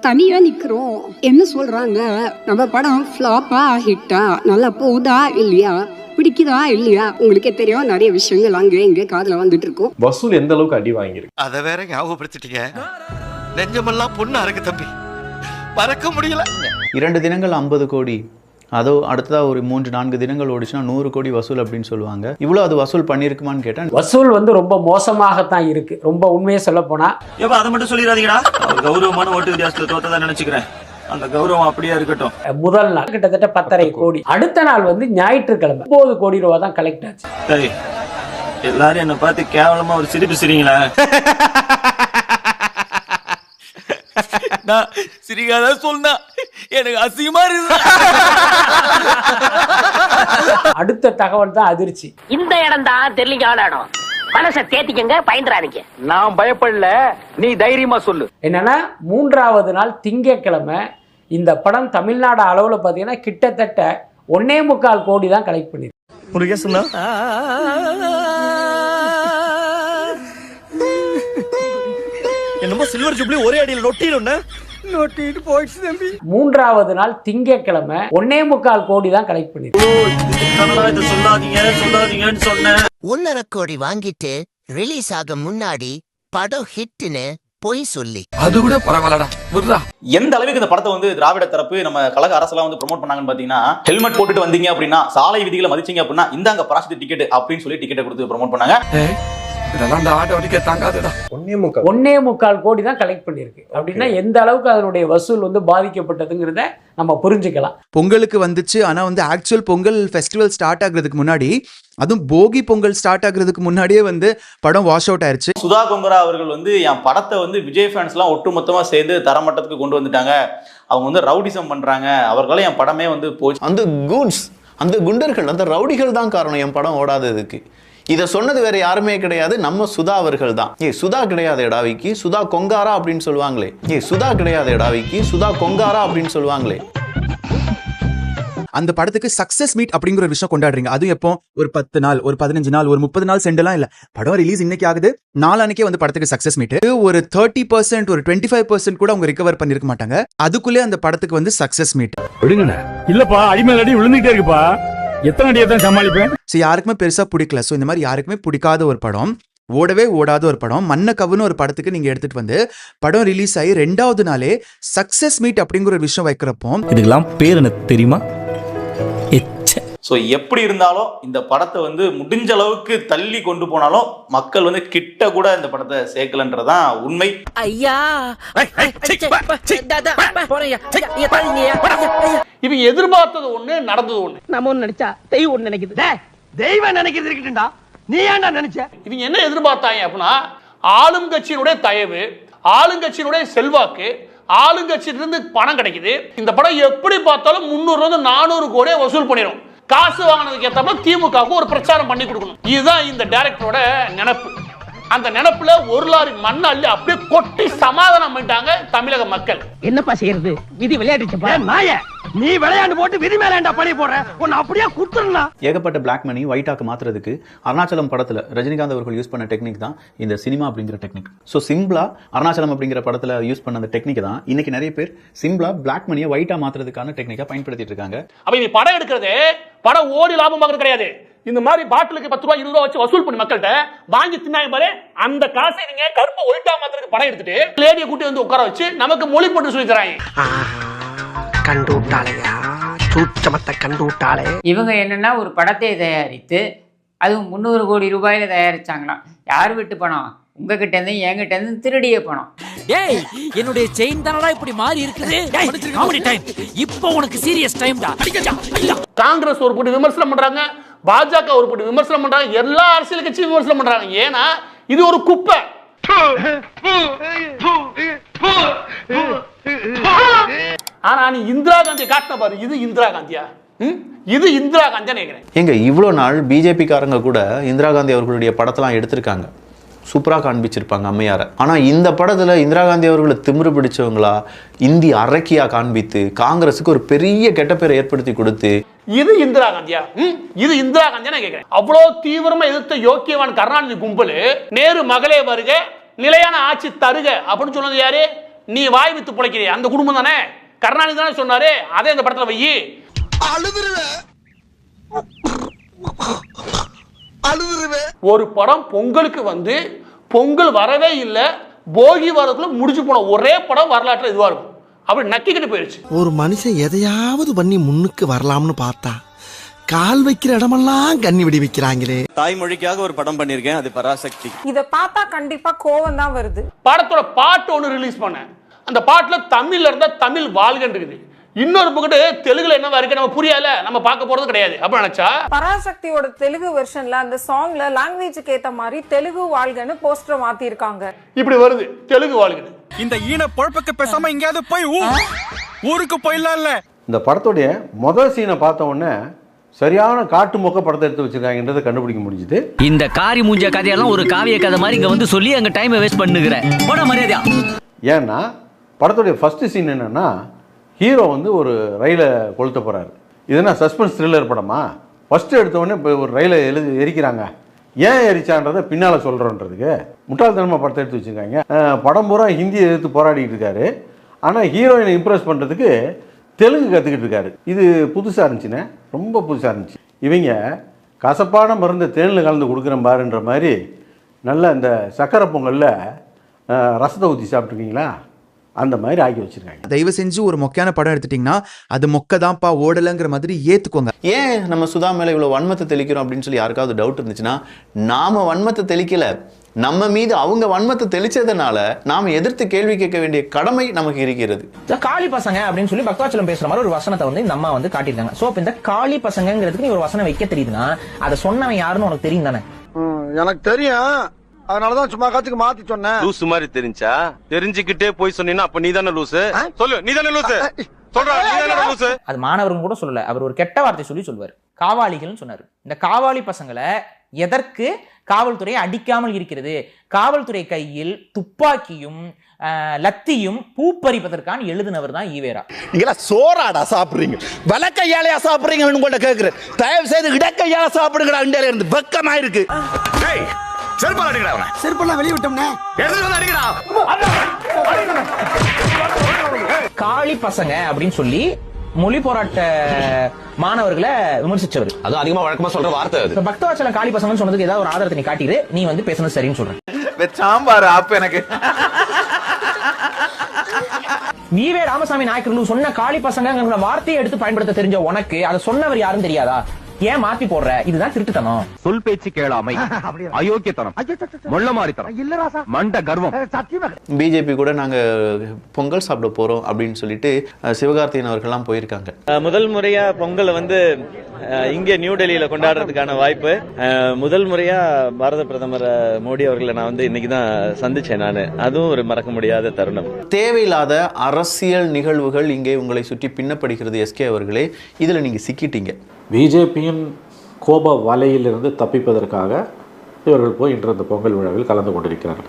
தனியா நிக்கிறோம். என்ன சொல்றாங்க? நம்ம படம் ஃப்ளாப்பா ஹிட்டா நல்லா போகுதா இல்லையா? பிடிக்குதா இல்லையா? உங்களுக்கே தெரியும் நிறைய விஷயங்கள் அங்கே இங்கே காதுல வந்துட்டு இருக்கும். வசூல் எந்த அளவுக்கு அடி வாங்கியிருக்கு? அத வேற ஞாபகப்படுத்திட்டீங்க. நெஞ்சமெல்லாம் பொண்ணா இருக்கு தம்பி. மறக்க முடியல. இரண்டு தினங்கள் ஐம்பது கோடி. அதோ அடுத்ததாக ஒரு மூன்று நான்கு தினங்கள் ஓடிச்சுன்னா நூறு கோடி வசூல் அப்படின்னு சொல்லுவாங்க. இவ்வளோ அது வசூல் பண்ணியிருக்குமான்னு கேட்டேன் வசூல் வந்து ரொம்ப மோசமாகத்தான் இருக்கு. ரொம்ப உண்மையை சொல்ல போனா. ஏப்பா அதை மட்டும் சொல்லிடாதீங்கடா. கௌரவமான ஓட்டு வித்தியாசத்துல தோத்ததா நினைச்சுக்கிறேன். அந்த கௌரவம் அப்படியே இருக்கட்டும். முதல் நாள் கிட்டத்தட்ட பத்தரை கோடி. அடுத்த நாள் வந்து ஞாயிற்றுக்கிழமை ஒன்பது கோடி ரூபா தான் கலெக்ட் ஆச்சு. சரி எல்லாரும் என்ன பார்த்து கேவலமா ஒரு சிரிப்பு சிரிங்களா. நான் சிரிக்காத சொன்னா எனக்கு அசிங்கமா இருக்கு அடுத்த தகவல் தான் அதிர்ச்சி. இந்த இடம் தான் தெரியலீங்க ஆளாடும் மனசை தேத்திக்கங்க பயந்துறாதீங்க. நான் பயப்படல. நீ தைரியமா சொல்லு. என்னன்னா மூன்றாவது நாள் திங்கட்கிழமை இந்த படம் தமிழ்நாடு அளவுல பார்த்தீங்கன்னா கிட்டத்தட்ட ஒன்னே முக்கால் கோடி தான் கலெக்ட் பண்ணிருக்கு. முருகேசனா என்னமோ சில்வர் ஜூப்ளி ஒரே அடியில் நொட்டிடும் நொட்டிட்டு போயிடுச்சு தம்பி. மூன்றாவது நாள் திங்கட்கிழமை ஒன்னே முக்கால் கோடி தான் கலெக்ட் பண்ணிருக்கு கனடா இதை சொல்லாதீங்க சொல்லாதீங்கன்னு சொன்னேன். ஒன்னரை கோடி வாங்கிட்டு ரிலீஸ் ஆக முன்னாடி படம் ஹிட்னு பொய் சொல்லி. அது கூட பரவாயில்லடா விடுறா. எந்த அளவுக்கு இந்த படத்தை வந்து திராவிட தரப்பு நம்ம கழக அரசெல்லாம் வந்து ப்ரோமோட் பண்ணாங்கன்னு பார்த்தீங்கன்னா ஹெல்மெட் போட்டுட்டு வந்தீங்க அப்படின்னா சாலை விதிகளை மதிச்சீங்க அப்படின்னா இந்தாங்க பராசக்தி டிக்கெட் அப்படின்னு சொல்லி டிக்கெட்டை கொடுத்து ப்ரோமோட் பண்ணாங்க. இதெல்லாம் இந்த ஆட்டோ தாங்காதுடா. ஒன்னே முக்கால். ஒன்னே முக்கால் கோடி தான் கலெக்ட் பண்ணியிருக்கு. அப்படின்னா எந்த அளவுக்கு அதனுடைய வசூல் வந்து பாதிக்கப்பட்டதுங்கிறத நம்ம புரிஞ்சுக்கலாம். பொங்கலுக்கு வந்துச்சு. ஆனா வந்து ஆக்சுவல் பொங்கல் ஃபெஸ்டிவல் ஸ்டார்ட் ஆகுறதுக்கு முன்னாடி அதுவும் போகி பொங்கல் ஸ்டார்ட் ஆகுறதுக்கு முன்னாடியே வந்து படம் வாஷ் அவுட் ஆயிருச்சு. சுதா கொங்கரா அவர்கள் வந்து என் படத்தை வந்து விஜய் ஃபேன்ஸ்லாம் ஒட்டுமொத்தமா சேர்ந்து தரமட்டத்துக்கு கொண்டு வந்துட்டாங்க. அவங்க வந்து ரவுடிசம் பண்றாங்க. அவர்களால என் படமே வந்து போச்சு. அந்த கூன்ஸ் அந்த குண்டர்கள் அந்த ரவுடிகள் தான் காரணம் என் படம் ஓடாததுக்கு. இதை சொன்னது வேற யாருமே கிடையாது. நம்ம சுதா அவர்கள் தான். ஏய் சுதா கிடையாது எடாவிக்கு சுதா கொங்காரா அப்படின்னு சொல்லுவாங்களே. ஏய் சுதா கிடையாது எடாவிக்கு சுதா கொங்காரா அப்படின்னு சொல்லுவாங்களே. அந்த படத்துக்கு சக்சஸ் மீட் அப்படிங்கிற ஒரு விஷயம் கொண்டாடுறீங்க. அதுவும் எப்போ? ஒரு பத்து நாள் ஒரு பதினஞ்சு நாள் ஒரு முப்பது நாள் சென்டெல்லாம் இல்ல. படம் ரிலீஸ் இன்னைக்கு ஆகுது. நாளானிக்கே வந்து படத்துக்கு சக்சஸ் மீட் ஒரு தேர்ட்டி பர்சன்ட் ஒரு டுவெண்ட்டி ஃபைவ் பர்சன்ட் கூட அவங்க ரிகவர் பண்ணிருக்க மாட்டாங்க. அதுக்குள்ளே அந்த படத்துக்கு வந்து சக்சஸ் மீட் இல்லப்பா அடிமேல் அடி விழுந்துகிட்டே இருக்குப்பா. எத்தனை அடியை தான் சமாளிப்பேன்? ஸோ யாருக்குமே பெருசா பிடிக்கல. ஸோ இந்த மாதிரி யாருக்குமே பிடிக்காத ஒரு படம் ஓடவே ஓடாத ஒரு படம் மண்ண கவுன்னு ஒரு படத்துக்கு நீங்க எடுத்துட்டு வந்து படம் ரிலீஸ் ஆகி ரெண்டாவது நாளே சக்சஸ் மீட் அப்படிங்கிற ஒரு விஷயம் வைக்கிறப்போ இதுக்கெல்லாம் பேர் எனக்கு தெரியுமா? ஸோ எப்படி இருந்தாலும் இந்த படத்தை வந்து முடிஞ்ச அளவுக்கு தள்ளி கொண்டு போனாலும் மக்கள் வந்து கிட்ட கூட இந்த படத்தை சேர்க்கலன்றதான் உண்மை. ஐயா! இவங்க எதிர்பார்த்தது ஒண்ணு நடந்தது ஒண்ணு. நம்ம ஒண்ணு நினைச்சா தெய்வம் ஒண்ணு நினைக்குது. தெய்வம் நினைக்கிறது இருக்கட்டும்டா. நீ ஏன்டா நினைச்ச? இவங்க என்ன எதிர்பார்த்தாங்க அப்படின்னா ஆளும் கட்சியினுடைய தயவு ஆளுங்கட்சியினுடைய செல்வாக்கு ஆளுங்கட்சியிலிருந்து பணம் கிடைக்குது. இந்த படம் எப்படி பார்த்தாலும் முந்நூறுல இருந்து நானூறு கோடியை வசூல் பண்ணிடும் காசு வாங்கினதுக்கு ஏத்தப்ப திமுகவுக்கு ஒரு பிரச்சாரம் பண்ணி கொடுக்கணும். இதுதான் இந்த டைரக்டரோட நினைப்பு. அந்த நினைப்புல ஒரு லாரி மண் அள்ளி அப்படியே கொட்டி சமாதானம் பண்ணிட்டாங்க தமிழக மக்கள். என்னப்பா செய்யறது? விதி விளையாடுச்சுப்பா நாய நீ விளையாண்டு போட்டு விதி மேலேண்டா பழி போடுற? உன்னை அப்படியே குத்துறா ஏகப்பட்ட பிளாக் மணி ஒயிட்டாக்கு மாத்துறதுக்கு அருணாச்சலம் படத்துல ரஜினிகாந்த் அவர்கள் யூஸ் பண்ண டெக்னிக் தான் இந்த சினிமா அப்படிங்கிற டெக்னிக் ஸோ சிம்பிளா அருணாச்சலம் அப்படிங்கிற படத்துல யூஸ் பண்ண அந்த டெக்னிக் தான் இன்னைக்கு நிறைய பேர் சிம்பிளா பிளாக் மணியை ஒயிட்டா மாத்துறதுக்கான டெக்னிக்கா பயன்படுத்திட்டு இருக்காங்க. அப்ப நீ படம் எடுக்கிறது படம் ஓடி லாபம் கிடையாது. இந்த மாதிரி பாட்டிலுக்கு பத்து ரூபாய் இருபது ரூபாய் வச்சு வசூல் பண்ணி மக்கள்கிட்ட வாங்கி தின்னாங்க பாரு அந்த காசை நீங்க கருப்பு ஒயிட்டா மாத்திரத்துக்கு படம் எடுத்துட்டு லேடியை கூட்டி வந்து உட்கார வச்சு நமக்கு மொழி போட்டு சொல்லி தராங்க. கண்டு விட்டாளையா சூச்சமத்தை கண்டு விட்டாளே இவங்க என்னன்னா ஒரு படத்தை தயாரித்து அதுவும் முந்நூறு கோடி ரூபாயில தயாரிச்சாங்களாம். யார் விட்டு பணம்? உங்ககிட்ட இருந்து என்கிட்ட இருந்து திருடிய பணம். ஏய் என்னுடைய செயின் தானடா இப்படி மாறி இருக்குது? Comedy time. இப்போ உனக்கு சீரியஸ் டைம்டா காங்கிரஸ் ஒரு போட்டு விமர்சனம் பண்றாங்க. பாஜக ஒரு போட்டு விமர்சனம் பண்றாங்க. எல்லா அரசியல் கட்சியும் விமர்சனம் பண்றாங்க. ஏன்னா இது ஒரு குப்பை. ஆனா நீ இந்திரா காந்தி காட்டின பாரு இது இந்திரா காந்தியா? இது இந்திரா காந்தியா நினைக்கிறேன் எங்க இவ்வளோ நாள் பிஜேபி காரங்க கூட இந்திரா காந்தி அவர்களுடைய படத்தெல்லாம் எடுத்திருக்காங்க. சூப்பராக காண்பிச்சிருப்பாங்க அம்மையாரை. ஆனால் இந்த படத்தில் இந்திரா காந்தி அவர்களை திமிரு பிடிச்சவங்களா இந்தி அரக்கியா காண்பித்து காங்கிரஸுக்கு ஒரு பெரிய கெட்ட பேரை ஏற்படுத்தி கொடுத்து. இது இந்திரா காந்தியா? இது இந்திரா காந்தியா நான் கேட்கிறேன் அவ்வளவு தீவிரமா எதிர்த்த யோக்கியவான் கருணாநிதி கும்பல் நேரு மகளே வருக நிலையான ஆட்சி தருக அப்படின்னு சொன்னது யாரு? நீ வாய் வித்து பிழைக்கிறிய அந்த குடும்பம் தானே? கருணாநிதி தானே சொன்னாரு? அதே அந்த படத்துல வை ஒரு படம் பொங்கலுக்கு வந்து பொங்கல் வரவே இல்லை போகி வரதுக்குள்ள முடிஞ்சு போன ஒரே படம் வரலாற்றுல இதுவா இருக்கும். அப்படி நக்கிக்கிட்டு போயிருச்சு. ஒரு மனுஷன் எதையாவது பண்ணி முன்னுக்கு வரலாம்னு பார்த்தா கால் வைக்கிற இடமெல்லாம் கண்ணி விடி வைக்கிறாங்களே. தாய்மொழிக்காக ஒரு படம் பண்ணிருக்கேன் அது பராசக்தி. இத பார்த்தா கண்டிப்பா கோவம் தான் வருது. படத்தோட பாட்டு ஒன்று ரிலீஸ் பண்ணேன். அந்த பாட்டுல தமிழ்ல இருந்தா தமிழ் வாழ்கன்னு இருக்குது இன்னொரு பக்கத்து தெலுங்குல என்னவா இருக்கு நம்ம புரியல. நம்ம பார்க்க போறது கிடையாது. அப்ப நினைச்சா? பராசக்தியோட தெலுங்கு வெர்ஷன்ல அந்த சாங்ல லாங்குவேஜுக்கு ஏத்த மாதிரி தெலுங்கு வாழ்கன்னு போஸ்டர் மாத்தி இருக்காங்க இப்படி வருது. தெலுங்கு வாழ்கன்னு. இந்த ஈன பொழப்புக்கு பேசாம எங்கேயாவது போய் ஊருக்கு போயிடலாம்ல இந்த படத்துடைய முதல் சீனை பார்த்த உடனே சரியான காட்டு மொக்க படத்தை எடுத்து வச்சிருக்காங்கன்றதை கண்டுபிடிக்க முடிஞ்சுது. இந்த காரி மூஞ்ச கதையெல்லாம் ஒரு காவிய கதை மாதிரி இங்க வந்து சொல்லி அங்க டைமை வேஸ்ட் பண்ணுகிற. போட மரியாதையா. ஏன்னா படத்துடைய ஃபஸ்ட்டு சீன் என்னென்னா ஹீரோ வந்து ஒரு ரயிலை கொளுத்த போகிறாரு இதுனா சஸ்பென்ஸ் த்ரில்லர் படமா? ஃபஸ்ட்டு எடுத்தவொடனே இப்போ ஒரு ரயிலை எழுதி எரிக்கிறாங்க. ஏன் எரிச்சான்றதை பின்னால் சொல்கிறோன்றதுக்கு முட்டாள்தனமாக படத்தை எடுத்து வச்சுருக்காங்க. படம் பூரா ஹிந்தியை எதிர்த்து போராடிக்கிட்டு இருக்காரு. ஆனால் ஹீரோயினை இம்ப்ரெஸ் பண்ணுறதுக்கு தெலுங்கு கற்றுக்கிட்டு இருக்காரு. இது புதுசாக இருந்துச்சுண்ணே. ரொம்ப புதுசாக இருந்துச்சு. இவங்க கசப்பான மருந்து தேனில் கலந்து கொடுக்குறேன் பாருன்ற மாதிரி நல்ல இந்த சக்கரை பொங்கலில் ரசத்தை ஊற்றி சாப்பிட்ருக்கீங்களா அந்த மாதிரி ஆக்கி வச்சுருக்காங்க. தயவு செஞ்சு ஒரு மொக்கையான படம் எடுத்துட்டீங்கன்னா அது மொக்க தான்ப்பா ஓடலைங்கிற மாதிரி ஏத்துக்கோங்க. ஏன் நம்ம சுதா மேல இவ்வளவு வன்மத்தை தெளிக்கிறோம் அப்படின்னு சொல்லி யாருக்காவது டவுட் இருந்துச்சுன்னா நாம வன்மத்தை தெளிக்கல. நம்ம மீது அவங்க வன்மத்தை தெளிச்சதுனால நாம எதிர்த்து கேள்வி கேட்க வேண்டிய கடமை நமக்கு இருக்கிறது. காளி பசங்க அப்படின்னு சொல்லி பக்தாச்சலம் பேசுற மாதிரி ஒரு வசனத்தை வந்து இந்த அம்மா வந்து காட்டியிருக்காங்க. சோ இந்த காளி பசங்கிறதுக்கு நீ ஒரு வசனம் வைக்க தெரியுதுன்னா அதை சொன்னவன் யாருன்னு உனக்கு தெரியும் தானே? எனக்கு தெரியும். அதனாலதான் சும்மா காத்துக்கு மாத்தி சொன்னேன். லூசு மாதிரி தெரிஞ்சா? தெரிஞ்சுக்கிட்டே போய் சொன்னீங்கன்னா அப்ப நீ தானே லூசு? சொல்லு நீ தானே லூசு? அது மாணவர்கள் கூட சொல்லல. அவர் ஒரு கெட்ட வார்த்தை சொல்லி சொல்வார் காவாளிகள்னு சொன்னார். இந்த காவாளி பசங்களை எதற்கு காவல்துறை அடிக்காமல் இருக்கிறது? காவல்துறை கையில் துப்பாக்கியும் ஆஹ், லத்தியும் பூப்பறிப்பதற்கான எழுதினவர் தான் ஈவேரா. நீங்களா சோறாடா சாப்பிடுறீங்க. வலக்கையாலையா சாப்பிடுறீங்கன்னு உங்கள்ட்ட கேக்குறேன் தயவு செய்து இடக்கையால சாப்பிடுங்கடா இந்தியால இருந்து. வெக்கமா இருக்கு செருப்பால் அடிக்கடா அவனை. செருப்பெல்லாம் வெளியே விட்டோம்னே. எடுத்துட்டு வந்து அடிக்கடா. காளி பசங்க அப்படின்னு சொல்லி மொழி போராட்ட மாணவர்களை விமர்சிச்சவர். அது அதிகமா வழக்கமா சொல்ற வார்த்தை அது. பக்தவாச்சலம் காளி பசங்கன்னு சொன்னதுக்கு ஏதாவது ஒரு ஆதாரத்தை நீ காட்டிடு நீ வந்து பேசுனது சரின்னு சொல்றேன். சாம்பார் அப்ப எனக்கு. வீவே ராமசாமி நாயக்கர்கள் சொன்ன காளி பசங்க வார்த்தையை எடுத்து பயன்படுத்த தெரிஞ்ச உனக்கு அதை சொன்னவர் யாரும் தெரியாதா? ஏன் மாத்தி போடுற? இதுதான் திருட்டுத்தனம். சொல் பேச்சு கேளாமை. அயோக்கியத்தனம். மொள்ள மாறித்தனம். மண்ட கர்வம். பிஜேபி கூட நாங்க பொங்கல் சாப்பிட போறோம் அப்படின்னு சொல்லிட்டு அஹ், சிவகார்த்திகேயன் அவர்கள்லாம் போயிருக்காங்க. முதல் முறையா பொங்கலை வந்து அஹ், இங்க நியூ டெல்லியில கொண்டாடுறதுக்கான வாய்ப்பு. முதல் முறையா பாரத பிரதமர் மோடி அவர்களை நான் வந்து இன்னைக்கு தான் சந்திச்சேன் நான். அதுவும் ஒரு மறக்க முடியாத தருணம். தேவையில்லாத அரசியல் நிகழ்வுகள் இங்கே உங்களை சுற்றி பின்னப்படுகிறது எஸ்கே அவர்களே. இதுல நீங்க சிக்கிட்டீங்க. பிஜேபியின் கோப வலையிலிருந்து தப்பிப்பதற்காக இவர்கள் போய் இன்று அந்த பொங்கல் விழாவில் கலந்து கொண்டிருக்கிறார்கள்.